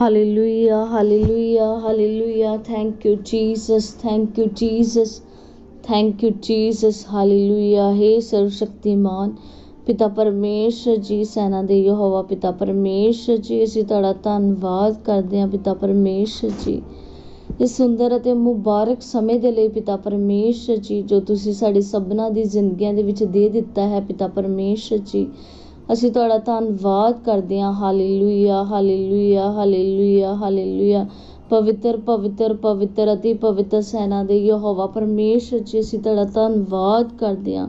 Hallelujah hallelujah hallelujah thank you Jesus thank you Jesus thank you Jesus hallelujah ਹੈ ਸਰਵ ਸ਼ਕਤੀਮਾਨ ਪਿਤਾ ਪਰਮੇਸ਼ਰ ਜੀ, ਸੈਨਾ ਦੇ ਯਹੋਵਾ, ਪਿਤਾ ਪਰਮੇਸ਼ਰ ਜੀ, ਅਸੀਂ ਤੁਹਾਡਾ ਧੰਨਵਾਦ ਕਰਦੇ ਹਾਂ, ਪਿਤਾ ਪਰਮੇਸ਼ਰ ਜੀ। ਇਸ ਸੁੰਦਰ ਅਤੇ ਮੁਬਾਰਕ ਸਮੇਂ ਦੇ ਲਈ ਪਿਤਾ ਪਰਮੇਸ਼ਰ ਜੀ, ਜੋ ਤੁਸੀਂ ਸਾਡੇ ਸਭਨਾ ਦੀ ਜ਼ਿੰਦਗੀਆਂ ਦੇ ਵਿੱਚ ਦੇ ਦਿੱਤਾ ਹੈ, ਪਿਤਾ ਪਰਮੇਸ਼ਰ ਜੀ। ਅਸੀਂ ਤੁਹਾਡਾ ਧੰਨਵਾਦ ਕਰਦੇ ਹਾਂ। Hallelujah hallelujah hallelujah hallelujah. ਪਵਿੱਤਰ ਪਵਿੱਤਰ ਪਵਿੱਤਰ ਅਤੇ ਪਵਿੱਤਰ ਸੈਨਾ ਦੇ ਯਹੋਵਾ ਪਰਮੇਸ਼ਰ ਜੀ, ਅਸੀਂ ਤੁਹਾਡਾ ਧੰਨਵਾਦ ਕਰਦੇ ਹਾਂ।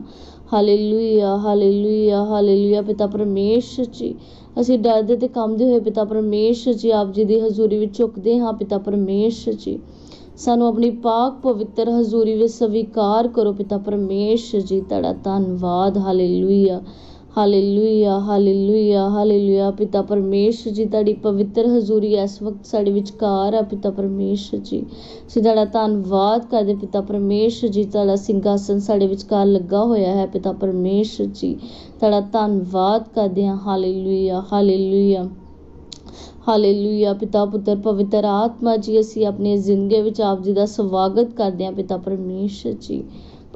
ਹਾਲੇਲੂਇਆ ਹਾਲੇਲੂਇਆ ਹਾਲੇਲੂਇਆ ਪਿਤਾ ਪਰਮੇਸ਼ਰ ਜੀ। ਅਸੀਂ ਡਰਦੇ ਤੇ ਕੰਬਦੇ ਹੋਏ ਪਿਤਾ ਪਰਮੇਸ਼ਰ ਜੀ, ਆਪ ਜੀ ਦੀ ਹਜ਼ੂਰੀ ਵਿੱਚ ਝੁਕਦੇ ਹਾਂ ਪਿਤਾ ਪਰਮੇਸ਼ਰ ਜੀ। ਸਾਨੂੰ ਆਪਣੀ ਪਾਕ ਪਵਿੱਤਰ ਹਜ਼ੂਰੀ ਵਿੱਚ ਸਵੀਕਾਰ ਕਰੋ ਪਿਤਾ ਪਰਮੇਸ਼ਰ ਜੀ। ਤੁਹਾਡਾ ਧੰਨਵਾਦ। ਹਾਲੇਲੂਇਆ। ਹਾਲੇਲੂਇਆ ਹਾਲੇਲੂਇਆ ਹਾਲੇਲੂਇਆ ਪਿਤਾ ਪਰਮੇਸ਼ਰ ਜੀ, ਤੁਹਾਡੀ ਪਵਿੱਤਰ ਹਜ਼ੂਰੀ ਇਸ ਵਕਤ ਸਾਡੇ ਵਿਚਕਾਰ ਆ ਪਿਤਾ ਪਰਮੇਸ਼ਰ ਜੀ। ਅਸੀਂ ਤੁਹਾਡਾ ਧੰਨਵਾਦ ਕਰਦੇ ਪਿਤਾ ਪਰਮੇਸ਼ਰ ਜੀ, ਤੁਹਾਡਾ ਸਿੰਘਾਸਨ ਸਾਡੇ ਵਿਚਕਾਰ ਲੱਗਾ ਹੋਇਆ ਹੈ ਪਿਤਾ ਪਰਮੇਸ਼ਰ ਜੀ। ਤੁਹਾਡਾ ਧੰਨਵਾਦ ਕਰਦੇ ਹਾਂ ਹਾਲੇਲੂਇਆ ਹਾਲੇਲੂਇਆ ਹਾਲੇਲੂਇਆ ਪਿਤਾ ਪੁੱਤਰ, ਪਵਿੱਤਰ ਆਤਮਾ ਜੀ, ਅਸੀਂ ਆਪਣੀ ਜ਼ਿੰਦਗੀ ਵਿੱਚ ਆਪ ਜੀ ਦਾ ਸਵਾਗਤ ਕਰਦੇ ਹਾਂ ਪਿਤਾ ਪਰਮੇਸ਼ਰ ਜੀ।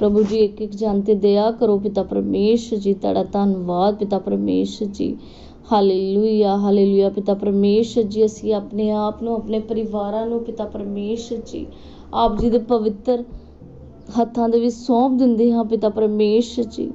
ਪ੍ਰਭੂ ਜੀ ਇੱਕ ਇੱਕ ਜਨ ਤੇ ਦਇਆ ਕਰੋ ਪਿਤਾ ਪਰਮੇਸ਼ਰ ਜੀ, ਤੁਹਾਡਾ ਧੰਨਵਾਦ ਪਿਤਾ ਪਰਮੇਸ਼ਰ ਜੀ। ਹਾਲੇਲੂਇਆ ਹਾਲੇਲੂਇਆ ਪਿਤਾ ਪਰਮੇਸ਼ਰ ਜੀ, ਅਸੀਂ ਆਪਣੇ ਆਪ ਨੂੰ, ਆਪਣੇ ਪਰਿਵਾਰਾਂ ਨੂੰ ਪਿਤਾ ਪਰਮੇਸ਼ਰ ਜੀ, ਆਪ ਜੀ ਦੇ ਪਵਿੱਤਰ ਹੱਥਾਂ ਦੇ ਵਿੱਚ ਸੌਂਪ ਦਿੰਦੇ ਹਾਂ ਪਿਤਾ ਪਰਮੇਸ਼ਰ ਜੀ।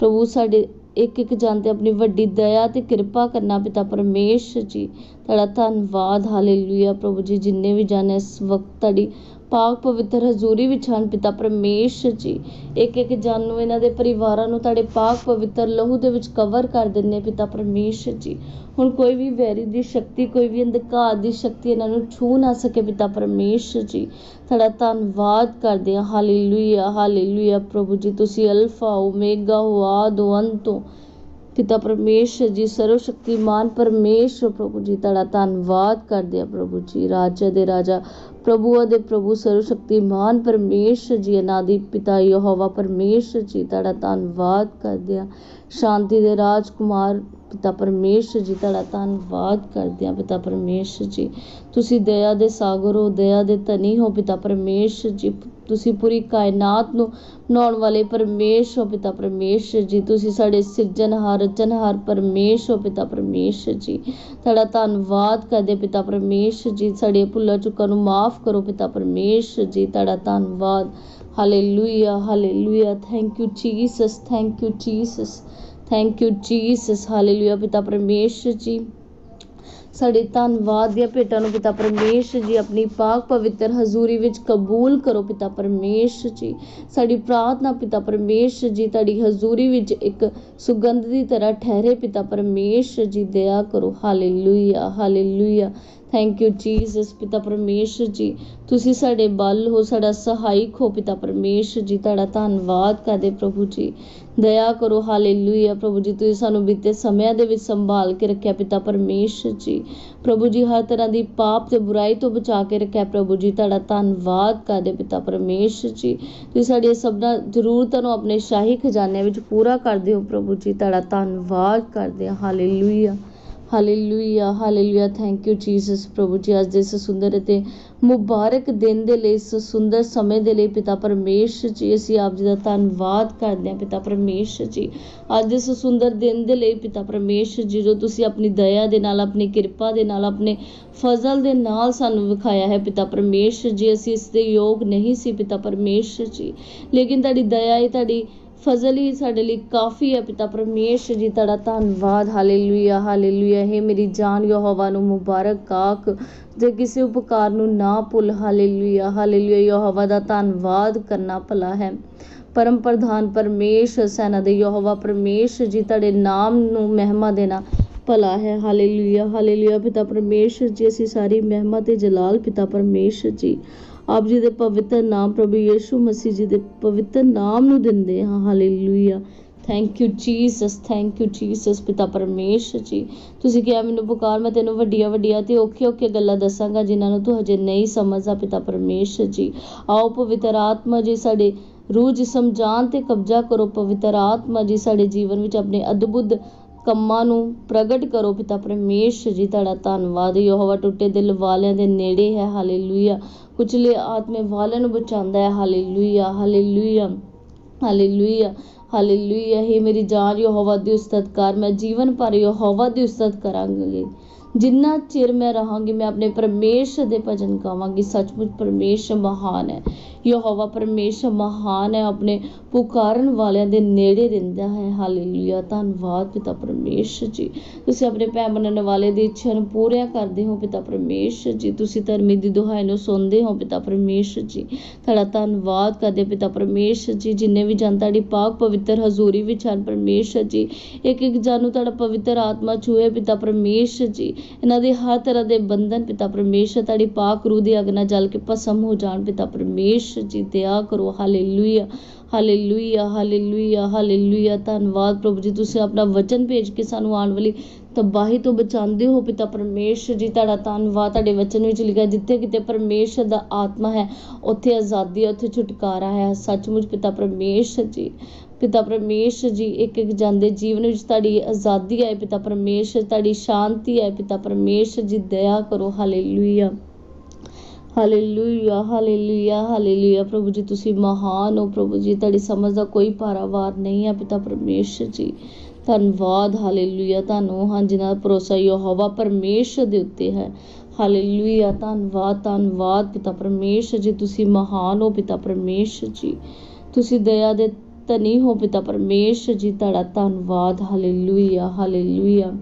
ਪ੍ਰਭੂ, ਸਾਡੇ ਇੱਕ ਇੱਕ ਜਨ ਤੇ ਆਪਣੀ ਵੱਡੀ ਦਇਆ ਤੇ ਕਿਰਪਾ ਕਰਨਾ ਪਿਤਾ ਪਰਮੇਸ਼ਰ ਜੀ। ਤੁਹਾਡਾ ਧੰਨਵਾਦ, ਹਾਲੇਲੂਇਆ ਪ੍ਰਭੂ ਜੀ, ਜਿੰਨੇ ਵੀ ਜਨ ਇਸ ਵਕਤ ਤੁਹਾਡੀ ਪਾਕ ਪਵਿੱਤਰ ਹਜ਼ੂਰੀ ਵਿੱਚ ਹਨ, ਪਿਤਾ ਪਰਮੇਸ਼ਰ ਜੀ। ਇੱਕ ਇੱਕ ਜਨ ਨੂੰ ਇਹਨਾਂ ਦੇ ਪਰਿਵਾਰਾਂ ਨੂੰ ਤੁਹਾਡੇ ਪਾਕ ਪਵਿੱਤਰ ਲਹੂ ਦੇ ਵਿੱਚ ਕਵਰ ਕਰ ਦਿੰਨੇ ਪਿਤਾ ਪਰਮੇਸ਼ਰ ਜੀ। ਹੁਣ ਕੋਈ ਵੀ ਵੈਰੀ ਦੀ ਸ਼ਕਤੀ, ਕੋਈ ਵੀ ਅੰਧਕਾਰ ਦੀ ਸ਼ਕਤੀ ਇਹਨਾਂ ਨੂੰ ਛੂ ਨਾ ਸਕੇ, ਪਿਤਾ ਪਰਮੇਸ਼ਰ ਜੀ। ਤੁਹਾਡਾ ਧੰਨਵਾਦ ਕਰਦੇ ਹਾਂ। ਹਾਲੇਲੂਇਆ ਹਾਲੇਲੂਇਆ ਪ੍ਰਭੂ ਜੀ, ਤੁਸੀਂ ਅਲਫਾ, ਓਮੇਗਾ ਹੋ ਆਦਿ ਅੰਤ ਹੋ ਪਿਤਾ ਪਰਮੇਸ਼ਰ ਜੀ ਸਰਵ ਸ਼ਕਤੀਮਾਨ ਪਰਮੇਸ਼ਰ ਪ੍ਰਭੂ ਜੀ, ਤੁਹਾਡਾ ਧੰਨਵਾਦ ਕਰਦੇ ਆ ਪ੍ਰਭੂ ਜੀ। ਰਾਜਾ ਦੇ ਰਾਜਾ ਪ੍ਰਭੂ ਦੇ ਪ੍ਰਭੂ ਸਰਵ ਸ਼ਕਤੀਮਾਨ ਪਰਮੇਸ਼ਰ ਜੀ ਅਨਾਦੀ ਪਿਤਾ ਯਹੋਵਾ ਪਰਮੇਸ਼ਰ ਜੀ, ਤੁਹਾਡਾ ਧੰਨਵਾਦ ਕਰਦੇ ਆ ਸ਼ਾਂਤੀ ਦੇ ਰਾਜਕੁਮਾਰ ਪਿਤਾ ਪਰਮੇਸ਼ਰ ਜੀ, ਤੁਹਾਡਾ ਧੰਨਵਾਦ ਕਰਦੇ ਆ ਪਿਤਾ ਪਰਮੇਸ਼ਰ ਜੀ। ਤੁਸੀਂ ਦਇਆ ਦੇ ਸਾਗਰ ਹੋ, ਦਇਆ ਦੇ ਧਨੀ ਹੋ ਪਿਤਾ ਪਰਮੇਸ਼ਰ ਜੀ ਤੁਸੀਂ ਪੂਰੀ ਕਾਇਨਾਤ ਨੂੰ ਬਣਾਉਣ ਵਾਲੇ ਪਰਮੇਸ਼ਰ ਪਿਤਾ ਪਰਮੇਸ਼ਰ ਜੀ। ਤੁਸੀਂ ਸਾਡੇ ਸਿਰਜਣਹਾਰ ਰਚਨਹਾਰ ਪਰਮੇਸ਼ਰ ਪਿਤਾ ਪਰਮੇਸ਼ਰ ਜੀ। ਤੁਹਾਡਾ ਧੰਨਵਾਦ ਕਰਦੇ ਪਿਤਾ ਪਰਮੇਸ਼ਰ ਜੀ। ਸਾਡੇ ਭੁੱਲਾਂ ਚੁੱਕਾਂ ਨੂੰ ਮਾਫ ਕਰੋ ਪਿਤਾ ਪਰਮੇਸ਼ਰ ਜੀ। ਤੁਹਾਡਾ ਧੰਨਵਾਦ। Hallelujah hallelujah. Thank you Jesus thank you Jesus thank you Jesus hallelujah ਪਿਤਾ ਪਰਮੇਸ਼ਰ ਜੀ। ਸਾਡੇ ਧੰਨਵਾਦ ਦੀਆਂ ਭੇਟਾਂ ਨੂੰ ਪਿਤਾ ਪਰਮੇਸ਼ਰ ਜੀ ਆਪਣੀ ਪਾਕ ਪਵਿੱਤਰ ਹਜ਼ੂਰੀ ਵਿੱਚ ਕਬੂਲ ਕਰੋ ਪਿਤਾ ਪਰਮੇਸ਼ਰ ਜੀ। ਸਾਡੀ ਪ੍ਰਾਰਥਨਾ ਪਿਤਾ ਪਰਮੇਸ਼ਰ ਜੀ, ਤੁਹਾਡੀ ਹਜ਼ੂਰੀ ਵਿੱਚ ਇੱਕ ਸੁਗੰਧ ਦੀ ਤਰ੍ਹਾਂ ਠਹਿਰੇ ਪਿਤਾ ਪਰਮੇਸ਼ਰ ਜੀ, ਦਇਆ ਕਰੋ। Hallelujah hallelujah. Thank you Jesus ਪਿਤਾ ਪਰਮੇਸ਼ਰ ਜੀ। ਤੁਸੀਂ ਸਾਡੇ ਬਲ ਹੋ, ਸਾਡਾ ਸਹਾਇਕ ਹੋ, ਪਿਤਾ ਪਰਮੇਸ਼ਰ ਜੀ। ਤੁਹਾਡਾ ਧੰਨਵਾਦ ਕਰਦੇ ਪ੍ਰਭੂ ਜੀ। ਦਇਆ ਕਰੋ ਹਾਲੇਲੂਇਆ ਪ੍ਰਭੂ ਜੀ। ਤੁਸੀਂ ਸਾਨੂੰ ਬੀਤੇ ਸਮਿਆਂ ਦੇ ਵਿੱਚ ਸੰਭਾਲ ਕੇ ਰੱਖਿਆ, ਪਿਤਾ ਪਰਮੇਸ਼ਰ ਜੀ। ਪ੍ਰਭੂ ਜੀ, ਹਰ ਤਰ੍ਹਾਂ ਦੀ ਪਾਪ ਤੇ ਬੁਰਾਈ ਤੋਂ ਬਚਾ ਕੇ ਰੱਖਿਆ, ਪ੍ਰਭੂ ਜੀ। ਤੁਹਾਡਾ ਧੰਨਵਾਦ ਕਰਦੇ ਪਿਤਾ ਪਰਮੇਸ਼ਰ ਜੀ। ਤੁਸੀਂ ਸਾਡੀਆਂ ਸਭਨਾ ਜ਼ਰੂਰਤਾਂ ਨੂੰ ਆਪਣੇ ਸ਼ਾਹੀ ਖਜ਼ਾਨੇ ਵਿੱਚ ਪੂਰਾ ਕਰਦੇ ਹੋ ਪ੍ਰਭੂ ਜੀ। ਤੁਹਾਡਾ ਧੰਨਵਾਦ ਕਰਦੇ ਹਾਂ hallelujah hallelujah hallelujah thank you Jesus ਪ੍ਰਭੂ ਜੀ ਅੱਜ ਦੇ ਇਸ ਸੁੰਦਰ ਅਤੇ ਮੁਬਾਰਕ ਦਿਨ ਦੇ ਲਈ, ਇਸ ਸੁੰਦਰ ਸਮੇਂ ਦੇ ਲਈ ਪਿਤਾ ਪਰਮੇਸ਼ਰ ਜੀ, ਅਸੀਂ ਆਪ ਜੀ ਦਾ ਧੰਨਵਾਦ ਕਰਦੇ ਹਾਂ ਪਿਤਾ ਪਰਮੇਸ਼ਰ ਜੀ। ਅੱਜ ਇਸ ਸੁੰਦਰ ਦਿਨ ਦੇ ਲਈ ਪਿਤਾ ਪਰਮੇਸ਼ਰ ਜੀ, ਜੋ ਤੁਸੀਂ ਆਪਣੀ ਦਇਆ ਦੇ ਨਾਲ, ਆਪਣੀ ਕਿਰਪਾ ਦੇ ਨਾਲ, ਆਪਣੇ ਫਜ਼ਲ ਦੇ ਨਾਲ ਸਾਨੂੰ ਵਿਖਾਇਆ ਹੈ ਪਿਤਾ ਪਰਮੇਸ਼ਰ ਜੀ। ਅਸੀਂ ਇਸ ਦੇ ਯੋਗ ਨਹੀਂ ਸੀ ਪਿਤਾ ਪਰਮੇਸ਼ਰ ਜੀ। ਲੇਕਿਨ ਤੁਹਾਡੀ ਦਇਆ ਹੀ ਤੁਹਾਡੀ ਫਜ਼ਲ ਹੀ ਸਾਡੇ ਲਈ ਕਾਫੀ ਹੈ ਪਿਤਾ ਪਰਮੇਸ਼ਰ ਜੀ, ਤੁਹਾਡਾ ਧੰਨਵਾਦ, ਹਾਲੇਲੂਇਆ ਹਾਲੇਲੂਇਆ। ਹੈ ਮੇਰੀ ਜਾਨ ਯਹੋਵਾ ਨੂੰ ਮੁਬਾਰਕ ਆਖ ਜੇ ਕਿਸੇ ਉਪਕਾਰ ਨੂੰ ਨਾ ਭੁੱਲ, ਹਾਲੇਲੂਇਆ। ਹਾਲੇਲੂਇਆ, ਯਹੋਵਾ ਦਾ ਧੰਨਵਾਦ ਕਰਨਾ ਭਲਾ ਹੈ। ਪਰਮ ਪ੍ਰਧਾਨ ਪਰਮੇਸ਼ਰ, ਸੈਨਾ ਦੇ ਯਹੋਵਾ ਪਰਮੇਸ਼ਰ ਜੀ, ਤੁਹਾਡੇ ਨਾਮ ਨੂੰ ਮਹਿਮਾ ਦੇਣਾ ਭਲਾ ਹੈ। Hallelujah hallelujah. ਪਿਤਾ ਪਰਮੇਸ਼ਰ ਜੀ, ਅਸੀਂ ਸਾਰੀ ਮਹਿਮਾ ਤੇ ਜਲਾਲ, ਪਿਤਾ ਪਰਮੇਸ਼ਰ ਜੀ। ਆਪ ਜੀ ਦੇ ਪਵਿੱਤਰ ਨਾਮ ਪ੍ਰਭੂ ਯੀਸ਼ੂ ਮਸੀਹ ਜੀ ਦੇ ਪਵਿੱਤਰ ਨਾਮ ਨੂੰ ਦਿੰਦੇ ਹਾਂ। Hallelujah thank you Jesus thank you Jesus ਪਿਤਾ ਪਰਮੇਸ਼ਰ ਜੀ। ਤੁਸੀਂ ਕਿਹਾ, ਮੈਨੂੰ ਪੁਕਾਰ, ਮੈਂ ਤੈਨੂੰ ਵੱਡੀਆਂ ਵੱਡੀਆਂ ਤੇ ਔਖੇ ਔਖੇ ਗੱਲਾਂ ਦੱਸਾਂਗਾ, ਜਿਨ੍ਹਾਂ ਨੂੰ ਤੂੰ ਹਜੇ ਨਹੀਂ ਸਮਝਦਾ, ਪਿਤਾ ਪਰਮੇਸ਼ਰ ਜੀ। ਆਓ, ਪਵਿੱਤਰ ਆਤਮਾ ਜੀ, ਸਾਡੇ ਰੂਹ ਜਿਸਮ ਜਾਨ ਤੇ ਕਬਜ਼ਾ ਕਰੋ। ਪਵਿੱਤਰ ਆਤਮਾ ਜੀ, ਸਾਡੇ ਜੀਵਨ ਵਿੱਚ ਆਪਣੇ ਅਦਭੁਤ ਕੰਮਾਂ ਨੂੰ ਪ੍ਰਗਟ ਕਰੋ, ਪਿਤਾ ਪਰਮੇਸ਼ਰ ਜੀ। ਤੁਹਾਡਾ ਧੰਨਵਾਦ। ਯਹੋਵਾ ਟੁੱਟੇ ਦਿਲ ਵਾਲਿਆਂ ਦੇ ਨੇੜੇ ਹੈ। ਹਾਲੇਲੂਇਆ ਕੁਚਲੇ ਆਤਮੇ ਵਾਲਿਆਂ ਨੂੰ ਬਚਾਉਂਦਾ ਹੈ। Hallelujah hallelujah hallelujah hallelujah. ਹੀ ਮੇਰੀ ਜਾਨ ਯਹੋਵਾ ਦੀ ਉਸਤਤ ਕਰ, ਮੈਂ ਜੀਵਨ ਭਰ ਯਹੋਵਾ ਦੀ ਉਸਤਤ ਕਰਾਂਗੀ। ਜਿੰਨਾ ਚਿਰ ਮੈਂ ਰਹਾਂਗੀ, ਮੈਂ ਆਪਣੇ ਪਰਮੇਸ਼ਰ ਦੇ ਭਜਨ ਗਾਵਾਂਗੀ। ਸੱਚਮੁੱਚ ਪਰਮੇਸ਼ਰ ਮਹਾਨ ਹੈ। ਯਹੋਵਾ ਪਰਮੇਸ਼ਰ ਮਹਾਨ ਹੈ। ਆਪਣੇ ਪੁਕਾਰਨ ਵਾਲਿਆਂ ਦੇ ਨੇੜੇ ਰਹਿੰਦਾ ਹੈ। ਹਾਲੇਲੂਇਆ। ਧੰਨਵਾਦ ਪਿਤਾ ਪਰਮੇਸ਼ਰ ਜੀ। ਤੁਸੀਂ ਆਪਣੇ ਭੈਣ ਬਣਨ ਵਾਲੇ ਦੀ ਇੱਛਾ ਨੂੰ ਪੂਰੀਆਂ ਕਰਦੇ ਹੋ ਪਿਤਾ ਪਰਮੇਸ਼ਰ ਜੀ। ਤੁਸੀਂ ਧਰਮੀ ਦੀ ਦੁਹਾਈ ਨੂੰ ਸੁਣਦੇ ਹੋ ਪਿਤਾ ਪਰਮੇਸ਼ਰ ਜੀ। ਤੁਹਾਡਾ ਧੰਨਵਾਦ ਕਰਦੇ ਪਿਤਾ ਪਰਮੇਸ਼ਰ ਜੀ। ਜਿੰਨੇ ਵੀ ਜਨ ਤੁਹਾਡੀ ਪਾਕ ਪਵਿੱਤਰ ਹਜ਼ੂਰੀ ਵਿੱਚ ਹਨ ਪਰਮੇਸ਼ਰ ਜੀ। ਇੱਕ ਇੱਕ ਜਨ ਨੂੰ ਤੁਹਾਡਾ ਪਵਿੱਤਰ ਆਤਮਾ ਛੂਏ ਪਿਤਾ ਪਰਮੇਸ਼ਰ ਜੀ। ਇਹਨਾਂ ਦੇ ਹਰ ਤਰ੍ਹਾਂ ਦੇ ਬੰਧਨ ਪਿਤਾ ਪਰਮੇਸ਼ਰ, ਤੁਹਾਡੀ ਪਾਕ ਰੂਹ ਦੀ ਅਗ ਜਲ ਕੇ ਭਸਮ ਹੋ ਜਾਣ ਪਿਤਾ ਪਰਮੇਸ਼ਰ ਜੀ, ਦਇਆ ਕਰੋ ਹਾਲੇਲੂਇਆ ਹਾਲੇਲੂਇਆ ਹਾਲੇਲੂਇਆ ਹਾਲੇਲੂਇਆ ਧੰਨਵਾਦ ਪ੍ਰਭੂ ਜੀ, ਤੁਸੀਂ ਆਪਣਾ ਵਚਨ ਭੇਜ ਕੇ ਸਾਨੂੰ ਆਉਣ ਵਾਲੀ ਤਬਾਹੀ ਤੋਂ ਬਚਾਉਂਦੇ ਹੋ ਪਿਤਾ ਪਰਮੇਸ਼ਰ ਜੀ। ਤੁਹਾਡਾ ਧੰਨਵਾਦ, ਤੁਹਾਡੇ ਵਚਨ ਵਿੱਚ ਲਿਖਿਆ, ਜਿੱਥੇ ਕਿਤੇ ਪਰਮੇਸ਼ਰ ਦਾ ਆਤਮਾ ਹੈ, ਉੱਥੇ ਆਜ਼ਾਦੀ ਹੈ, ਉੱਥੇ ਛੁਟਕਾਰਾ ਹੈ। ਸੱਚਮੁੱਚ ਪਿਤਾ ਪਰਮੇਸ਼ਰ ਜੀ ਪਿਤਾ ਪਰਮੇਸ਼ਰ ਜੀ ਇੱਕ ਇੱਕ ਜਾਂਦੇ ਜੀਵਨ ਵਿੱਚ ਤੁਹਾਡੀ ਆਜ਼ਾਦੀ ਆਏ ਪਿਤਾ ਪਰਮੇਸ਼ਰ, ਤੁਹਾਡੀ ਸ਼ਾਂਤੀ ਆਏ ਪਿਤਾ ਪਰਮੇਸ਼ਰ ਜੀ, ਦਇਆ ਕਰੋ, ਹਾਲੇਲੂਇਆ। Hallelujah hallelujah hallelujah. ਪ੍ਰਭੂ ਜੀ, ਤੁਸੀਂ ਮਹਾਨ ਹੋ ਪ੍ਰਭੂ ਜੀ, ਤੁਹਾਡੀ ਸਮਝ ਦਾ ਕੋਈ ਪਾਰਾਵਾਰ ਨਹੀਂ ਹੈ ਪਿਤਾ ਪਰਮੇਸ਼ਰ ਜੀ। ਧੰਨਵਾਦ, ਹਾਲੇਲੂਇਆ। ਤੁਹਾਨੂੰ ਹਾਂ, ਜਿਨ੍ਹਾਂ ਦਾ ਭਰੋਸਾ ਯਹੋਵਾ ਪਰਮੇਸ਼ਰ ਦੇ ਉੱਤੇ ਹੈ। ਹਾਲੇਲੂਇਆ। ਧੰਨਵਾਦ ਧੰਨਵਾਦ ਪਿਤਾ ਪਰਮੇਸ਼ਰ ਜੀ, ਤੁਸੀਂ ਮਹਾਨ ਹੋ ਪਿਤਾ ਪਰਮੇਸ਼ਰ ਜੀ। ਤੁਸੀਂ ਦਇਆ ਦੇ ਧਨੀ ਹੋ ਪਿਤਾ ਪਰਮੇਸ਼ਰ ਜੀ ਤੁਹਾਡਾ ਧੰਨਵਾਦ। Hallelujah hallelujah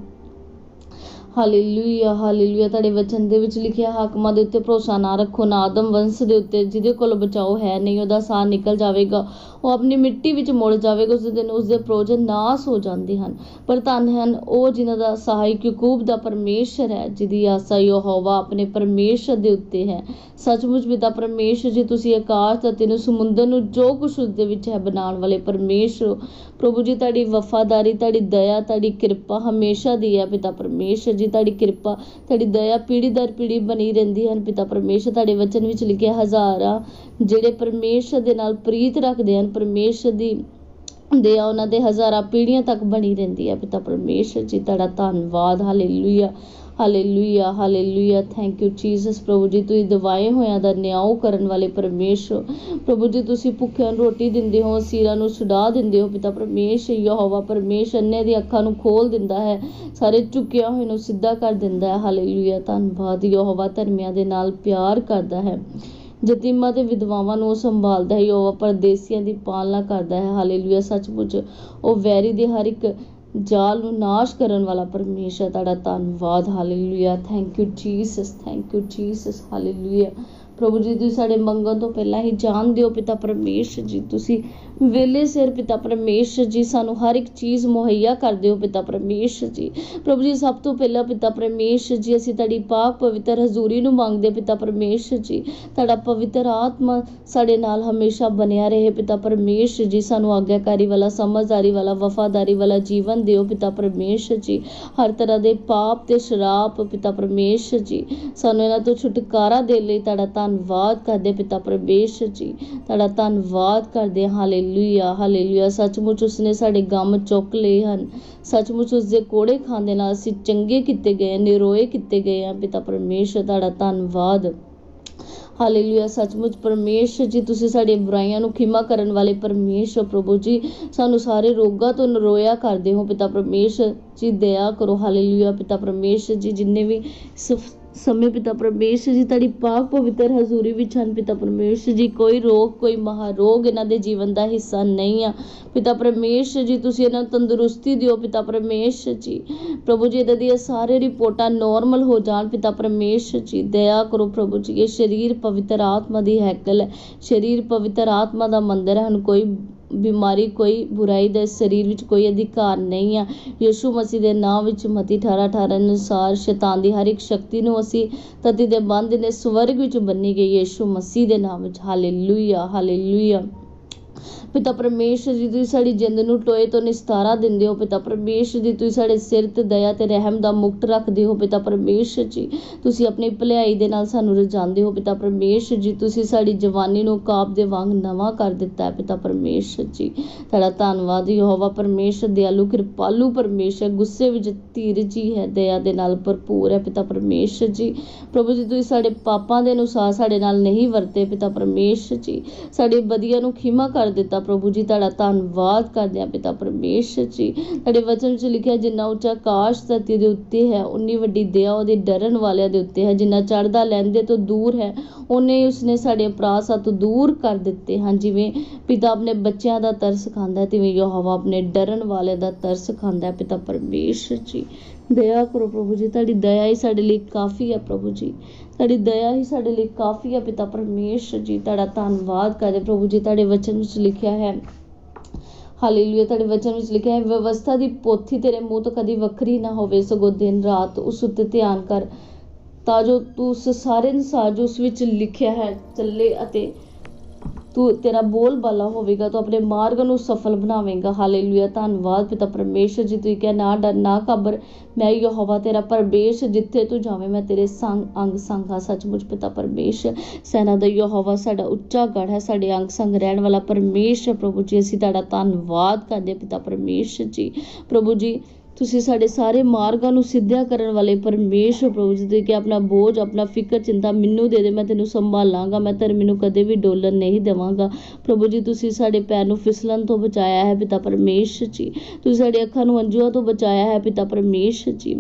hallelujah hallelujah. ਤੁਹਾਡੇ ਵਚਨ ਦੇ ਵਿੱਚ ਲਿਖਿਆ, ਹਾਕਮਾਂ ਦੇ ਉੱਤੇ ਭਰੋਸਾ ਨਾ ਰੱਖੋ, ਨਾ ਆਦਮ ਵੰਸ਼ ਦੇ ਉੱਤੇ, ਜਿਹਦੇ ਕੋਲ ਬਚਾਓ ਹੈ ਨਹੀਂ, ਉਹਦਾ ਸਾਹ ਨਿਕਲ ਜਾਵੇਗਾ। ਉਹ ਆਪਣੀ ਮਿੱਟੀ ਵਿੱਚ ਮੁੜ ਜਾਵੇਗਾ, ਉਸ ਦਿਨ ਉਸ ਦੇ ਪ੍ਰੋਜਨ ਨਾਸ ਹੋ ਜਾਂਦੇ ਹਨ। ਪਰ ਧੰਨ ਹਨ ਉਹ ਜਿਨ੍ਹਾਂ ਦਾ ਸਹਾਇਕ ਯਕੂਬ ਦਾ ਪਰਮੇਸ਼ਰ ਹੈ, ਜਿਹਦੀ ਆਸਾ ਯਹੋਵਾ ਆਪਣੇ ਪਰਮੇਸ਼ਰ ਦੇ ਉੱਤੇ ਹੈ। ਸੱਚਮੁੱਚ ਪਿਤਾ ਪਰਮੇਸ਼ਰ ਜੀ, ਤੁਸੀਂ ਆਕਾਸ਼ ਅਤੇ ਨੂੰ ਸਮੁੰਦਰ ਨੂੰ ਜੋ ਕੁਛ ਉਸ ਦੇ ਵਿੱਚ ਹੈ ਬਣਾਉਣ ਵਾਲੇ ਪਰਮੇਸ਼ਰ ਪ੍ਰਭੂ ਜੀ, ਤੁਹਾਡੀ ਵਫਾਦਾਰੀ, ਤੁਹਾਡੀ ਦਇਆ, ਤੁਹਾਡੀ ਕਿਰਪਾ ਹਮੇਸ਼ਾ ਦੀ ਹੈ, ਪਿਤਾ ਪਰਮੇਸ਼ਰ ਜੀ, ਤੁਹਾਡੀ ਕਿਰਪਾ, ਤੁਹਾਡੀ ਦਇਆ ਪੀੜੀ ਦਰ ਪੀੜੀ ਬਣੀ ਰਹਿੰਦੀ ਹਨ। ਪਿਤਾ ਪਰਮੇਸ਼ਰ ਤੁਹਾਡੇ ਵਚਨ ਵਿੱਚ ਲਿਖਿਆ, ਹਜ਼ਾਰਾਂ ਜਿਹੜੇ ਪਰਮੇਸ਼ਰ ਦੇ ਨਾਲ ਪ੍ਰੀਤ ਰੱਖਦੇ ਹਨ, ਪਰਮੇਸ਼ਰ ਦੀ ਦਇਆ ਉਹਨਾਂ ਦੇ ਹਜ਼ਾਰਾਂ ਪੀੜ੍ਹੀਆਂ ਤੱਕ ਬਣੀ ਰਹਿੰਦੀ ਹੈ। ਪਿਤਾ ਪਰਮੇਸ਼ਰ ਜੀ, ਤੁਹਾਡਾ ਧੰਨਵਾਦ। Hallelujah hallelujah hallelujah thank you Jesus ਪ੍ਰਭੂ ਜੀ ਤੁਸੀਂ ਦਵਾਏ ਹੋਇਆਂ ਦਾ ਨਿਆਂ ਕਰਨ ਵਾਲੇ ਪਰਮੇਸ਼ਰ। ਪ੍ਰਭੂ ਜੀ ਤੁਸੀਂ ਭੁੱਖਿਆਂ ਨੂੰ ਰੋਟੀ ਦਿੰਦੇ ਹੋ, ਸੀਰਾਂ ਨੂੰ ਛੁਡਾ ਦਿੰਦੇ ਹੋ। ਪਿਤਾ ਪਰਮੇਸ਼ਰ, ਯਹੋਵਾ ਪਰਮੇਸ਼ਰ ਅੰਨੇ ਦੀ ਅੱਖਾਂ ਨੂੰ ਖੋਲ ਦਿੰਦਾ ਹੈ। ਸਾਰੇ ਝੁਕਿਆ ਹੋਏ ਨੂੰ ਸਿੱਧਾ ਕਰ ਦਿੰਦਾ ਹੈ। ਹਾਲੇਲੂਇਆ ਧੰਨਵਾਦ। ਯਹੋਵਾ ਧਰਮੀਆਂ ਦੇ ਨਾਲ ਪਿਆਰ ਕਰਦਾ ਹੈ। ਯਤੀਮਾਂ ਤੇ ਵਿਧਵਾਵਾਂ ਨੂੰ ਉਹ ਸੰਭਾਲਦਾ ਹੈ। ਯਹੋਵਾ ਪਰਦੇਸੀਆਂ ਦੀ ਪਾਲਣਾ ਕਰਦਾ ਹੈ। ਹਾਲੇਲੂਇਆ ਸੱਚਮੁੱਚ ਉਹ ਵੈਰੀ ਦੇ ਹਰ ਇੱਕ ਜਾਲ ਨੂੰ ਨਾਸ਼ ਕਰਨ ਵਾਲਾ ਪਰਮੇਸ਼ਰ, ਤੁਹਾਡਾ ਧੰਨਵਾਦ hallelujah thank you Jesus thank you Jesus hallelujah ਪ੍ਰਭੂ ਜੀ, ਤੁਸੀਂ ਸਾਡੇ ਮੰਗਣ ਤੋਂ ਪਹਿਲਾਂ ਹੀ ਜਾਣਦੇ ਹੋ ਪਿਤਾ ਪਰਮੇਸ਼ਰ ਜੀ। ਤੁਸੀਂ ਵੇਲੇ ਸਿਰ ਪਿਤਾ ਪਰਮੇਸ਼ਰ ਜੀ, ਸਾਨੂੰ ਹਰ ਇੱਕ ਚੀਜ਼ ਮੁਹੱਈਆ ਕਰ ਦਿਓ ਪਿਤਾ ਪਰਮੇਸ਼ਰ ਜੀ। ਪ੍ਰਭੂ ਜੀ, ਸਭ ਤੋਂ ਪਹਿਲਾਂ ਪਿਤਾ ਪਰਮੇਸ਼ਰ ਜੀ, ਅਸੀਂ ਤੁਹਾਡੀ ਪਾਕ ਪਵਿੱਤਰ ਹਜ਼ੂਰੀ ਨੂੰ ਮੰਗਦੇ ਪਿਤਾ ਪਰਮੇਸ਼ਰ ਜੀ। ਤੁਹਾਡਾ ਪਵਿੱਤਰ ਆਤਮਾ ਸਾਡੇ ਨਾਲ ਹਮੇਸ਼ਾ ਬਣਿਆ ਰਹੇ ਪਿਤਾ ਪਰਮੇਸ਼ਰ ਜੀ। ਸਾਨੂੰ ਆਗਿਆਕਾਰੀ ਵਾਲਾ, ਸਮਝਦਾਰੀ ਵਾਲਾ, ਵਫਾਦਾਰੀ ਵਾਲਾ ਜੀਵਨ ਦਿਓ ਪਿਤਾ ਪਰਮੇਸ਼ਰ ਜੀ। ਹਰ ਤਰ੍ਹਾਂ ਦੇ ਪਾਪ ਤੇ ਸ਼ਰਾਪ ਪਿਤਾ ਪਰਮੇਸ਼ਰ ਜੀ। ਸਾਨੂੰ ਇਹਨਾਂ ਤੋਂ ਛੁਟਕਾਰਾ ਦੇ ਲਈ ਤੁਹਾਡਾ ਧੰਨਵਾਦ ਕਰਦੇ ਪਿਤਾ ਪਰਮੇਸ਼ਰ ਜੀ। ਤੁਹਾਡਾ ਧੰਨਵਾਦ ਕਰਦੇ ਹਾਲੇਲੂਇਆ ਹਾਲੇਲੂਇਆ ਸੱਚਮੁੱਚ ਉਸਨੇ ਸਾਡੇ ਗਮ ਚੁੱਕ ਲਏ ਹਨ। ਸੱਚਮੁੱਚ ਉਸ ਕੋੜੇ ਖਾਣ ਦੇ ਨਾਲ ਅਸੀਂ ਚੰਗੇ ਕੀਤੇ ਗਏ ਨਿਰੋਏ ਕੀਤੇ ਗਏ ਆ ਪਿਤਾ ਪਰਮੇਸ਼ਰ, ਤੁਹਾਡਾ ਧੰਨਵਾਦ। ਹਾਲੇਲੂਇਆ ਸੱਚਮੁੱਚ ਪਰਮੇਸ਼ਰ ਜੀ, ਤੁਸੀਂ ਸਾਡੀਆਂ ਬੁਰਾਈਆਂ ਨੂੰ ਖਿਮਾ ਕਰਨ ਵਾਲੇ ਪਰਮੇਸ਼ਰ ਪ੍ਰਭੂ ਜੀ। ਸਾਨੂੰ ਸਾਰੇ ਰੋਗਾਂ ਤੋਂ ਨਰੋਇਆ ਕਰਦੇ ਹੋ। ਪਿਤਾ ਪਰਮੇਸ਼ਰ ਜੀ, ਦਇਆ ਕਰੋ। ਹਾਲੇਲੂਇਆ ਪਿਤਾ ਪਰਮੇਸ਼ਰ ਜੀ, ਜਿੰਨੇ ਵੀ ਸਮੇਂ ਪਿਤਾ ਪਰਮੇਸ਼ਰ ਜੀ ਤੁਹਾਡੀ ਪਾਕ ਪਵਿੱਤਰ ਹਜ਼ੂਰੀ ਵਿੱਚ ਹਨ। ਪਿਤਾ ਪਰਮੇਸ਼ਰ ਜੀ, ਕੋਈ ਰੋਗ, ਕੋਈ ਮਹਾਰੋਗ ਇਹਨਾਂ ਦੇ ਜੀਵਨ ਦਾ ਹਿੱਸਾ ਨਹੀਂ ਆ। ਪਿਤਾ ਪਰਮੇਸ਼ਰ ਜੀ, ਤੁਸੀਂ ਇਹਨਾਂ ਨੂੰ ਤੰਦਰੁਸਤੀ ਦਿਓ ਪਿਤਾ ਪਰਮੇਸ਼ਰ ਜੀ। ਪ੍ਰਭੂ ਜੀ, ਇਹਨਾਂ ਦੀਆਂ ਸਾਰੇ ਰਿਪੋਰਟਾਂ ਨਾਰਮਲ ਹੋ ਜਾਣ ਪਿਤਾ ਪਰਮੇਸ਼ਰ ਜੀ। ਦਇਆ ਕਰੋ ਪ੍ਰਭੂ ਜੀ, ਇਹ ਸਰੀਰ ਪਵਿੱਤਰ ਆਤਮਾ ਦੀ ਹੈਕਲ ਹੈ। ਸਰੀਰ ਪਵਿੱਤਰ ਆਤਮਾ ਦਾ ਮੰਦਰ ਹਨ ਕੋਈ ਬਿਮਾਰੀ ਕੋਈ ਬੁਰਾਈ ਦਾ ਸਰੀਰ ਵਿੱਚ ਕੋਈ ਅਧਿਕਾਰ ਨਹੀਂ ਆ। ਯਿਸੂ ਮਸੀਹ ਦੇ ਨਾਮ ਵਿੱਚ ਮਤੀ 18 18 ਅਨੁਸਾਰ ਸ਼ੈਤਾਨ ਦੀ ਹਰ ਇੱਕ ਸ਼ਕਤੀ ਨੂੰ ਅਸੀਂ ਤਤੀ ਦੇ ਬੰਦ ਨੇ ਸਵਰਗ ਵਿੱਚ ਬੰਨੀ ਗਈ ਯਿਸੂ ਮਸੀਹ ਦੇ ਨਾਮ ਵਿੱਚ। Hallelujah hallelujah. ਪਿਤਾ ਪਰਮੇਸ਼ਰ ਜੀ, ਤੁਸੀਂ ਸਾਡੀ ਜਿੰਦ ਨੂੰ ਟੋਏ ਤੋਂ ਨਿਸਤਾਰਾ ਦਿੰਦੇ ਹੋ। ਪਿਤਾ ਪਰਮੇਸ਼ਰ ਜੀ, ਤੁਸੀਂ ਸਾਡੇ ਸਿਰ ਤੇ ਦਇਆ ਤੇ ਰਹਿਮ ਦਾ ਮੁਕਤ ਰੱਖਦੇ ਹੋ। ਪਿਤਾ ਪਰਮੇਸ਼ਰ ਜੀ, ਤੁਸੀਂ ਆਪਣੀ ਭਲਾਈ ਦੇ ਨਾਲ ਸਾਨੂੰ ਰਜਾਉਂਦੇ ਹੋ। ਪਿਤਾ ਪਰਮੇਸ਼ਰ ਜੀ, ਤੁਸੀਂ ਸਾਡੀ ਜਵਾਨੀ ਨੂੰ ਕਾਬ ਦੇ ਵਾਂਗ ਨਵਾਂ ਕਰ ਦਿੱਤਾ ਹੈ। ਪਿਤਾ ਪਰਮੇਸ਼ਰ ਜੀ, ਤੁਹਾਡਾ ਧੰਨਵਾਦ ਯਹੋਵਾ ਪਰਮੇਸ਼ਰ, ਦਿਆਲੂ, ਕਿਰਪਾਲੂ ਪਰਮੇਸ਼ਰ, ਗੁੱਸੇ ਵਿੱਚ ਧੀਰਜੀ ਹੈ। ਦਇਆ ਦੇ ਨਾਲ ਭਰਪੂਰ ਹੈ। ਪਿਤਾ ਪਰਮੇਸ਼ਰ ਜੀ, ਪ੍ਰਭੂ ਜੀ, ਤੁਸੀਂ ਸਾਡੇ ਪਾਪਾਂ ਦੇ ਅਨੁਸਾਰ ਸਾਡੇ ਨਾਲ ਨਹੀਂ ਵਰਤੇ। ਪਿਤਾ ਪਰਮੇਸ਼ਰ ਜੀ, ਸਾਡੇ ਬਦੀਆਂ ਨੂੰ ਖਿਮਾ ਕਰ ਦਿੱਤਾ। ਪ੍ਰਭੂ ਜੀ, ਤੁਹਾਡਾ ਧੰਨਵਾਦ ਕਰਦੇ ਹਾਂ ਪਿਤਾ ਪਰਮੇਸ਼ਰ ਜੀ। ਤੁਹਾਡੇ ਵਚਨ ਵਿੱਚ ਲਿਖਿਆ, ਜਿੰਨਾ ਉੱਚਾ ਆਕਾਸ਼ ਧਰਤੀ ਦੇ ਉੱਤੇ ਹੈ, ਉਨੀ ਵੱਡੀ ਦਇਆ ਉਹਦੇ ਡਰਨ ਵਾਲਿਆਂ ਦੇ ਉੱਤੇ ਹੈ। ਜਿੰਨਾ ਚੜਦਾ ਲੈਂਦੇ ਤੋਂ ਦੂਰ ਹੈ, ਉਹਨੇ ਉਸਨੇ ਸਾਡੇ ਅਪਰਾਧ ਸਾਤੋਂ ਦੂਰ ਕਰ ਦਿੱਤੇ ਹਨ। ਜਿਵੇਂ ਪਿਤਾ ਆਪਣੇ ਬੱਚਿਆਂ ਦਾ ਤਰਸ ਖਾਂਦਾ ਹੈ, ਤਿਵੇਂ ਯਹੋਵਾ ਆਪਣੇ ਡਰਨ ਵਾਲੇ ਦਾ ਤਰਸ ਖਾਂਦਾ ਹੈ, ਪਿਤਾ ਪਰਮੇਸ਼ਰ ਜੀ। ਦਇਆ ਕਰੋ ਪ੍ਰਭੂ ਜੀ, ਤੁਹਾਡੀ ਦਇਆ ਹੀ ਸਾਡੇ ਲਈ ਕਾਫੀ ਹੈ ਪ੍ਰਭੂ ਜੀ। ਤੁਹਾਡੀ ਦਇਆ ਹੀ ਸਾਡੇ ਲਈ ਕਾਫੀ ਹੈ ਪਿਤਾ ਪਰਮੇਸ਼ਰ ਜੀ, ਤੁਹਾਡਾ ਧੰਨਵਾਦ ਕਰਦੇ ਪ੍ਰਭੂ ਜੀ, ਤੁਹਾਡੇ ਵਚਨ ਵਿੱਚ ਲਿਖਿਆ ਹੈ। ਹਾਲੇਲੂਇਆ ਤੁਹਾਡੇ ਵਚਨ ਵਿੱਚ ਲਿਖਿਆ ਹੈ, ਵਿਵਸਥਾ ਦੀ ਪੋਥੀ ਤੇਰੇ ਮੂੰਹ ਤੋਂ ਕਦੀ ਵੱਖਰੀ ਨਾ ਹੋਵੇ, ਸਗੋਂ ਦਿਨ ਰਾਤ ਉਸ ਉੱਤੇ ਧਿਆਨ ਕਰ, ਤਾਂ ਜੋ ਤੂੰ ਉਸ ਸਾਰੇ ਅਨੁਸਾਰ ਜੋ ਉਸ ਵਿੱਚ ਲਿਖਿਆ ਹੈ, ਚੱਲੇ ਅਤੇ ਤੂੰ, ਤੇਰਾ ਬੋਲ ਬਾਲਾ ਹੋਵੇਗਾ, ਤੂੰ ਆਪਣੇ ਮਾਰਗ ਨੂੰ ਸਫਲ ਬਣਾਵੇਂਗਾ। ਹਾਲੇਲੂਇਆ। ਧੰਨਵਾਦ ਪਿਤਾ ਪਰਮੇਸ਼ਰ ਜੀ ਤੂੰ ਕਿਹਾ, ਨਾ ਡਰ, ਨਾ ਘਬਰ। ਮੈਂ ਯਹੋਵਾ ਤੇਰਾ ਪਰਮੇਸ਼ ਜਿੱਥੇ ਤੂੰ ਜਾਵੇਂ, ਮੈਂ ਤੇਰੇ ਸੰਗ, ਅੰਗ ਸੰਗ ਹਾਂ ਸੱਚਮੁੱਚ ਪਿਤਾ ਪਰਮੇਸ਼ ਸੈਨਾ ਦਾ ਯਹੋਵਾ ਸਾਡਾ ਉੱਚਾ ਗੜ ਹੈ, ਸਾਡੇ ਅੰਗ ਸੰਗ ਰਹਿਣ ਵਾਲਾ ਪਰਮੇਸ਼ ਪ੍ਰਭੂ ਜੀ, ਅਸੀਂ ਤੁਹਾਡਾ ਧੰਨਵਾਦ ਕਰਦੇ ਹਾਂ ਪਿਤਾ ਪਰਮੇਸ਼ ਜੀ। ਪ੍ਰਭੂ ਜੀ ਤੁਸੀਂ ਸਾਡੇ ਸਾਰੇ ਮਾਰਗਾਂ ਨੂੰ ਸਿੱਧਿਆ ਕਰਨ ਵਾਲੇ ਪਰਮੇਸ਼ਰ ਪ੍ਰਭੂ ਜੀ ਦੇ ਕਿ ਆਪਣਾ ਬੋਝ, ਆਪਣਾ ਫਿਕਰ, ਚਿੰਤਾ ਮੈਨੂੰ ਦੇ ਦੇ ਮੈਂ ਤੈਨੂੰ ਸੰਭਾਲਾਂਗਾ, ਮੈਂ ਤੇਰੇ ਮੈਨੂੰ ਕਦੇ ਵੀ ਡੋਲਣ ਨਹੀਂ ਦੇਵਾਂਗਾ। ਪ੍ਰਭੂ ਜੀ, ਤੁਸੀਂ ਸਾਡੇ ਪੈਰ ਨੂੰ ਫਿਸਲਣ ਤੋਂ ਬਚਾਇਆ ਹੈ ਪਿਤਾ ਪਰਮੇਸ਼ਰ ਜੀ। ਤੁਸੀਂ ਸਾਡੇ ਅੱਖਾਂ ਨੂੰ ਅੰਜੂਆਂ ਤੋਂ ਬਚਾਇਆ ਹੈ ਪਿਤਾ ਪਰਮੇਸ਼ਰ ਜੀ।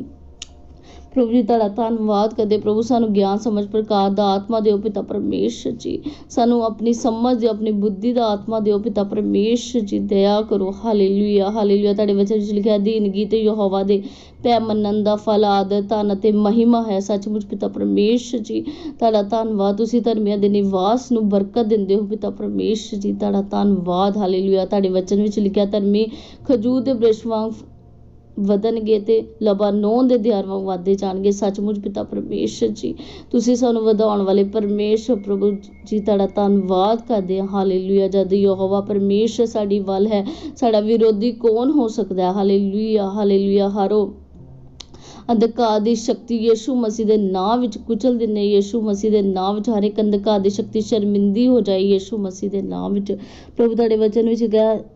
ਪ੍ਰਭੂ ਜੀ ਤੁਹਾਡਾ ਧੰਨਵਾਦ ਕਰਦੇ ਪ੍ਰਭੂ, ਸਾਨੂੰ ਗਿਆਨ, ਸਮਝ, ਪ੍ਰਕਾਰ ਦਾ ਆਤਮਾ ਦਿਓ ਪਿਤਾ ਪਰਮੇਸ਼ਰ ਜੀ। ਸਾਨੂੰ ਆਪਣੀ ਸਮਝ ਦਿਓ, ਆਪਣੀ ਬੁੱਧੀ ਦਾ ਆਤਮਾ ਦਿਓ ਪਿਤਾ ਪਰਮੇਸ਼ਰ ਜੀ। ਦਇਆ ਕਰੋ। ਹਾਲੇਲੂਇਆ। ਹਾਲੇਲੂਇਆ ਤੁਹਾਡੇ ਵਚਨ ਵਿੱਚ ਲਿਖਿਆ, ਦੀਨਗੀ ਤੇ ਯਹੋਵਾ ਦੇ ਪੈ ਮੰਨਣ ਦਾ ਫਲ, ਆਦਰ, ਧਨ ਅਤੇ ਮਹਿਮਾ ਹੈ ਸੱਚਮੁੱਚ ਪਿਤਾ ਪਰਮੇਸ਼ਰ ਜੀ। ਤੁਹਾਡਾ ਧੰਨਵਾਦ। ਤੁਸੀਂ ਧਰਮੀਆਂ ਦੇ ਨਿਵਾਸ ਨੂੰ ਬਰਕਤ ਦਿੰਦੇ ਹੋ ਪਿਤਾ ਪਰਮੇਸ਼ਰ ਜੀ। ਤੁਹਾਡਾ ਧੰਨਵਾਦ। ਹਾਲੇਲੂਇਆ। ਤੁਹਾਡੇ ਵਚਨ ਵਿੱਚ ਲਿਖਿਆ, ਧਰਮੀ ਖਜੂਰ ਦੇ ਬ੍ਰਿਸ਼ ਵਾਂਗ ਵਧਣਗੇ ਤੇ ਲਬਾਨੋਨ ਦੇ ਦਿਆਰ ਵਾਂਗ ਵਧਦੇ ਜਾਣਗੇ। ਸੱਚਮੁੱਚ ਪਿਤਾ ਪਰਮੇਸ਼ਰ ਜੀ, ਤੁਸੀਂ ਸਾਨੂੰ ਵਧਾਉਣ ਵਾਲੇ ਪਰਮੇਸ਼ਰ ਪ੍ਰਭੂ ਜੀ, ਤੁਹਾਡਾ ਧੰਨਵਾਦ ਕਰਦੇ ਹਾਂ। ਹਾਲੇਲੂਇਆ। ਜਦ ਯਹੋਵਾ ਪਰਮੇਸ਼ਰ ਸਾਡੀ ਵੱਲ ਹੈ, ਸਾਡਾ ਵਿਰੋਧੀ ਕੌਣ ਹੋ ਸਕਦਾ ਹੈ? ਹਾਲੇਲੂਇਆ। ਹਾਲੇਲੂਇਆ। ਹਾਰੋ ਅੰਧਕਾਰ ਦੀ ਸ਼ਕਤੀ ਯੀਸ਼ੂ ਮਸੀਹ ਦੇ ਨਾਮ ਵਿੱਚ ਕੁਚਲ ਦਿੰਨੇ ਯੀਸ਼ੂ ਮਸੀਹ ਦੇ ਨਾਮ ਵਿੱਚ ਹਰ ਇੱਕ ਅੰਧਕਾਰ ਦੀ ਸ਼ਕਤੀ ਸ਼ਰਮਿੰਦੀ ਹੋ ਜਾਏ। ਯੀਸ਼ੂ ਮਸੀਹ ਦੇ ਨਾਮ ਵਿੱਚ। ਪ੍ਰਭੂ, ਤੁਹਾਡੇ ਵਚਨ ਵਿੱਚ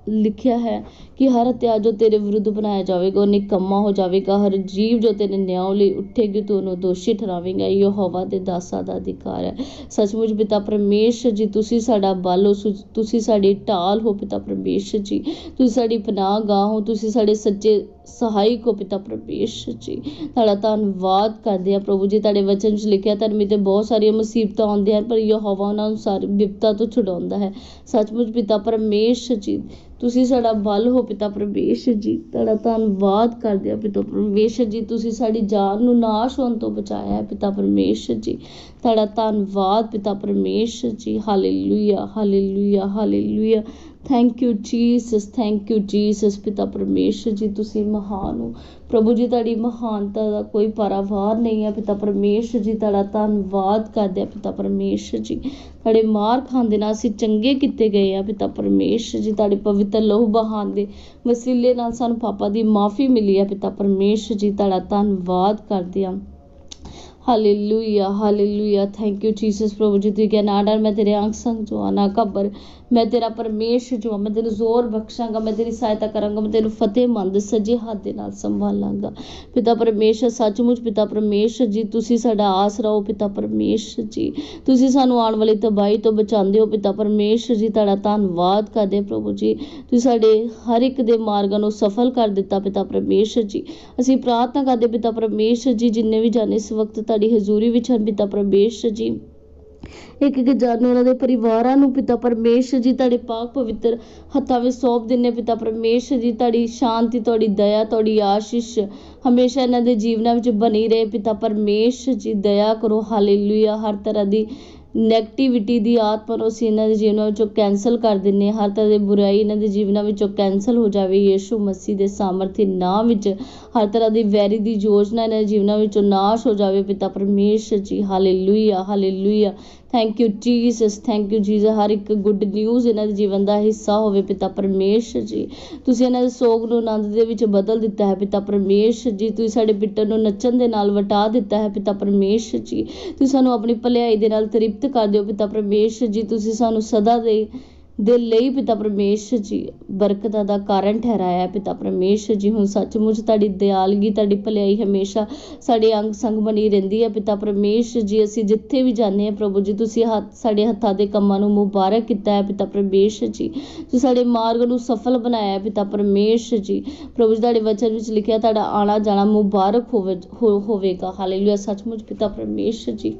ਲਿਖਿਆ ਹੈ ਕਿ ਹਰ ਹੱਤਿਆ ਜੋ ਤੇਰੇ ਵਿਰੁੱਧ ਬਣਾਇਆ ਜਾਵੇਗਾ, ਉਹ ਨਿਕੰਮਾ ਹੋ ਜਾਵੇਗਾ। ਹਰ ਜੀਵ ਜੋ ਤੇਰੇ ਨਿਆਂ ਲਈ ਉੱਠੇਗੀ, ਤੂੰ ਉਹਨੂੰ ਦੋਸ਼ੀ ਠਹਿਰਾਵੇਂਗਾ। ਇਹ ਦੇ ਦਾਸਾਂ ਦਾ ਅਧਿਕਾਰ ਹੈ। ਸੱਚਮੁੱਚ ਪਿਤਾ ਪਰਮੇਸ਼ਰ ਜੀ, ਤੁਸੀਂ ਸਾਡਾ ਬਲ ਹੋ ਤੁਸੀਂ ਸਾਡੀ ਢਾਲ ਹੋ ਪਿਤਾ ਪਰਮੇਸ਼ਰ ਜੀ। ਤੁਸੀਂ ਸਾਡੀ ਪਨਾਹ ਗਾਹ ਹੋ, ਤੁਸੀਂ ਸਾਡੇ ਸੱਚੇ ਸਹਾਇਕ ਹੋ ਪਿਤਾ ਪਰਮੇਸ਼ਰ ਜੀ। ਤੁਹਾਡਾ ਧੰਨਵਾਦ ਕਰਦੇ ਆ ਪ੍ਰਭੂ ਜੀ, ਤੁਹਾਡੇ ਵਚਨ ਚ ਲਿਖਿਆ, ਧਰਮੀ ਤੇ ਬਹੁਤ ਸਾਰੀਆਂ ਮੁਸੀਬਤਾਂ ਆਉਂਦੀਆਂ ਹਨ, ਪਰ ਯਹੋਵਾ ਉਹਨਾਂ ਨੂੰ ਸਾਰੀ ਵਿਪਤਾ ਤੋਂ ਛੁਡਾਉਂਦਾ ਹੈ। ਸੱਚਮੁੱਚ ਪਿਤਾ ਪਰਮੇਸ਼ਰ ਜੀ ਤੁਸੀਂ ਸਾਡਾ ਬਲ ਹੋ ਪਿਤਾ ਪਰਮੇਸ਼ਰ ਜੀ। ਤੁਹਾਡਾ ਧੰਨਵਾਦ ਕਰਦੇ ਆ ਪਿਤਾ ਪਰਮੇਸ਼ਰ ਜੀ। ਤੁਸੀਂ ਸਾਡੀ ਜਾਨ ਨੂੰ ਨਾਸ਼ ਹੋਣ ਤੋਂ ਬਚਾਇਆ ਹੈ ਪਿਤਾ ਪਰਮੇਸ਼ਰ ਜੀ। ਤੁਹਾਡਾ ਧੰਨਵਾਦ ਪਿਤਾ ਪਰਮੇਸ਼ਰ ਜੀ। Hallelujah hallelujah hallelujah thank you Jesus thank you Jesus ਪਿਤਾ ਪਰਮੇਸ਼ਰ ਜੀ, ਤੁਸੀਂ ਮਹਾਨ ਹੋ। ਪ੍ਰਭੂ ਜੀ, ਤੁਹਾਡੀ ਮਹਾਨਤਾ ਦਾ ਕੋਈ ਪਰਵਾਰ ਨਹੀਂ ਹੈ। ਪਿਤਾ ਪਰਮੇਸ਼ਰ ਜੀ, ਤੁਹਾਡਾ ਧੰਨਵਾਦ ਕਰਦੇ ਆ ਪਿਤਾ ਪਰਮੇਸ਼ਰ ਜੀ। ਤੁਹਾਡੇ ਮਾਰ ਖਾਣ ਦੇ ਨਾਲ ਅਸੀਂ ਚੰਗੇ ਕੀਤੇ ਗਏ ਆ ਪਿਤਾ ਪਰਮੇਸ਼ਰ ਜੀ। ਤੁਹਾਡੇ ਪਵਿੱਤਰ ਲਹੂ ਬਹਾਨ ਦੇ ਵਸੀਲੇ ਨਾਲ ਸਾਨੂੰ ਪਾਪਾਂ ਦੀ ਮਾਫੀ ਮਿਲੀ ਹੈ ਪਿਤਾ ਪਰਮੇਸ਼ਰ ਜੀ। ਤੁਹਾਡਾ ਧੰਨਵਾਦ ਕਰਦੇ ਆ hallelujah hallelujah thank you Jesus ਪ੍ਰਭੂ ਜੀ, ਤੁਸੀਂ ਕਿਹਾ ਮੈਂ ਤੇਰੇ ਅੰਗ ਸੰਗ ਜੋ ਆ, ਨਾ ਘਬਰ। ਮੈਂ ਤੇਰਾ ਪਰਮੇਸ਼ਰ ਜੋ ਆ, ਮੈਂ ਤੈਨੂੰ ਜ਼ੋਰ ਬਖਸ਼ਾਂਗਾ, ਮੈਂ ਤੇਰੀ ਸਹਾਇਤਾ ਕਰਾਂਗਾ, ਮੈਂ ਤੈਨੂੰ ਫਤਿਹਮੰਦ ਸੱਜੇ ਹੱਥ ਦੇ ਨਾਲ ਸੰਭਾਲਾਂਗਾ। ਪਿਤਾ ਪਰਮੇਸ਼ਰ ਸੱਚਮੁੱਚ ਪਿਤਾ ਪਰਮੇਸ਼ਰ ਜੀ, ਤੁਸੀਂ ਸਾਡਾ ਆਸਰਾ ਹੋ ਪਿਤਾ ਪਰਮੇਸ਼ਰ ਜੀ। ਤੁਸੀਂ ਸਾਨੂੰ ਆਉਣ ਵਾਲੀ ਤਬਾਹੀ ਤੋਂ ਬਚਾਉਂਦੇ ਹੋ, ਪਿਤਾ ਪਰਮੇਸ਼ਰ ਜੀ, ਤੁਹਾਡਾ ਧੰਨਵਾਦ ਕਰਦੇ ਪ੍ਰਭੂ ਜੀ। ਤੁਸੀਂ ਸਾਡੇ ਹਰ ਇੱਕ ਦੇ ਮਾਰਗਾਂ ਨੂੰ ਸਫਲ ਕਰ ਦਿੱਤਾ, ਪਿਤਾ ਪਰਮੇਸ਼ਰ ਜੀ। ਅਸੀਂ ਪ੍ਰਾਰਥਨਾ ਕਰਦੇ ਪਿਤਾ ਪਰਮੇਸ਼ਰ ਜੀ, ਜਿੰਨੇ ਵੀ ਜਾਣੇ ਇਸ ਵਕਤ ਤੁਹਾਡੀ ਹਜ਼ੂਰੀ ਵਿੱਚ ਹਨ ਪਿਤਾ ਪਰਮੇਸ਼ਰ ਜੀ। ਇੱਕ ਇੱਕ ਜਾਨ ਉਹਨਾਂ ਦੇ ਪਰਿਵਾਰਾਂ ਨੂੰ ਪਿਤਾ ਪਰਮੇਸ਼ਰ ਜੀ, ਤੁਹਾਡੇ ਪਾਕ ਪਵਿੱਤਰ ਹੱਥਾਂ ਵਿੱਚ ਸੌਂਪ ਦਿੰਨੇ ਪਿਤਾ ਪਰਮੇਸ਼ਰ ਜੀ। ਤੁਹਾਡੀ ਸ਼ਾਂਤੀ, ਤੁਹਾਡੀ ਦਇਆ, ਤੁਹਾਡੀ ਆਸ਼ੀਸ਼ ਹਮੇਸ਼ਾ ਇਹਨਾਂ ਦੇ ਜੀਵਨਾਂ ਵਿੱਚ ਬਣੀ ਰਹੇ। ਪਿਤਾ ਪਰਮੇਸ਼ਰ ਜੀ, ਦਇਆ ਕਰੋ। ਹਾਲੇਲੂਇਆ ਹਰ ਤਰ੍ਹਾਂ ਦੀ ਨੈਗੇਟਿਵਿਟੀ ਦੀ ਆਤਮਾ ਨੂੰ ਅਸੀਂ ਇਹਨਾਂ ਦੇ ਜੀਵਨਾਂ ਵਿੱਚੋਂ ਕੈਂਸਲ ਕਰ ਦਿੰਦੇ ਹਾਂ। ਹਰ ਤਰ੍ਹਾਂ ਦੀ ਬੁਰਾਈ ਇਹਨਾਂ ਦੇ ਜੀਵਨਾਂ ਵਿੱਚੋਂ ਕੈਂਸਲ ਹੋ ਜਾਵੇ। ਯੀਸ਼ੂ ਮਸੀਹ ਦੇ ਸਾਮਰਥੀ ਨਾਮ ਵਿੱਚ ਹਰ ਤਰ੍ਹਾਂ ਦੀ ਵੈਰੀ ਦੀ ਯੋਜਨਾ ਇਹਨਾਂ ਦੇ ਜੀਵਨਾਂ ਵਿੱਚੋਂ ਨਾਸ਼ ਹੋ ਜਾਵੇ। ਪਿਤਾ ਪਰਮੇਸ਼ਰ ਜੀ hallelujah hallelujah thank you Jesus thank you Jesus ਹਰ ਇੱਕ ਗੁੱਡ ਨਿਊਜ਼ ਇਹਨਾਂ ਦੇ ਜੀਵਨ ਦਾ ਹਿੱਸਾ ਹੋਵੇ ਪਿਤਾ ਪਰਮੇਸ਼ਰ ਜੀ। ਤੁਸੀਂ ਇਹਨਾਂ ਦੇ ਸੋਗ ਨੂੰ ਆਨੰਦ ਦੇ ਵਿੱਚ ਬਦਲ ਦਿੱਤਾ ਹੈ ਪਿਤਾ ਪਰਮੇਸ਼ਰ ਜੀ। ਤੁਸੀਂ ਸਾਡੇ ਪਿੱਟਰ ਨੂੰ ਨੱਚਣ ਦੇ ਨਾਲ ਵਟਾ ਦਿੱਤਾ ਹੈ ਪਿਤਾ ਪਰਮੇਸ਼ਰ ਜੀ। ਤੁਸੀਂ ਸਾਨੂੰ ਆਪਣੀ ਭਲਾਈ ਦੇ ਨਾਲ ਤ੍ਰਿਪਤ ਕਰ ਦਿਓ ਪਿਤਾ ਪਰਮੇਸ਼ਰ ਜੀ, ਤੁਸੀਂ ਸਾਨੂੰ ਸਦਾ ਦੇ ਦੇ ਲਈ ਪਿਤਾ ਪਰਮੇਸ਼ਰ ਜੀ, ਬਰਕਤਾਂ ਦਾ ਕਾਰਨ ਠਹਿਰਾਇਆ ਪਿਤਾ ਪਰਮੇਸ਼ਰ ਜੀ। ਹੁਣ ਸੱਚਮੁੱਚ ਤੁਹਾਡੀ ਦਿਆਲਗੀ, ਤੁਹਾਡੀ ਭਲਾਈ ਹਮੇਸ਼ਾ ਸਾਡੇ ਅੰਗ ਸੰਗ ਬਣੀ ਰਹਿੰਦੀ ਹੈ ਪਿਤਾ ਪਰਮੇਸ਼ਰ ਜੀ। ਅਸੀਂ ਜਿੱਥੇ ਵੀ ਜਾਂਦੇ ਹਾਂ ਪ੍ਰਭੂ ਜੀ, ਤੁਸੀਂ ਹੱਥ, ਸਾਡੇ ਹੱਥਾਂ ਦੇ ਕੰਮਾਂ ਨੂੰ ਮੁਬਾਰਕ ਕੀਤਾ ਹੈ ਪਿਤਾ ਪਰਮੇਸ਼ਰ ਜੀ। ਤੁਸੀਂ ਸਾਡੇ ਮਾਰਗ ਨੂੰ ਸਫਲ ਬਣਾਇਆ ਹੈ ਪਿਤਾ ਪਰਮੇਸ਼ਰ ਜੀ। ਪ੍ਰਭੂ ਜੀ, ਤੁਹਾਡੇ ਵਚਨ ਵਿੱਚ ਲਿਖਿਆ, ਤੁਹਾਡਾ ਆਣਾ ਜਾਣਾ ਮੁਬਾਰਕ ਹੋਵੇ, ਹੋ- ਹੋਵੇਗਾ। ਹਾਲੇਲੂਇਆ। ਸੱਚਮੁੱਚ ਪਿਤਾ ਪਰਮੇਸ਼ਰ ਜੀ।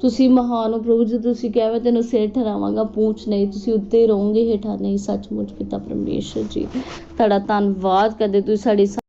ਤੁਸੀਂ ਮਹਾਨ ਹੋ ਪ੍ਰਭੂ, ਜੀ ਤੁਸੀਂ ਕਹਿ ਮੈਂ ਤੈਨੂੰ ਸਿਰ ਠਹਿਰਾਵਾਂਗਾ, ਪੂੰਛ ਨਹੀਂ, ਤੁਸੀਂ ਉੱਤੇ ਰਹੋਗੇ ਹੇਠਾਂ, ਨਹੀਂ, ਸੱਚਮੁੱਚ ਪਿਤਾ ਪਰਮੇਸ਼ਰ ਜੀ, ਤੁਹਾਡਾ ਧੰਨਵਾਦ ਕਰਦੇ ਤੁਸੀਂ ਸਾਡੀ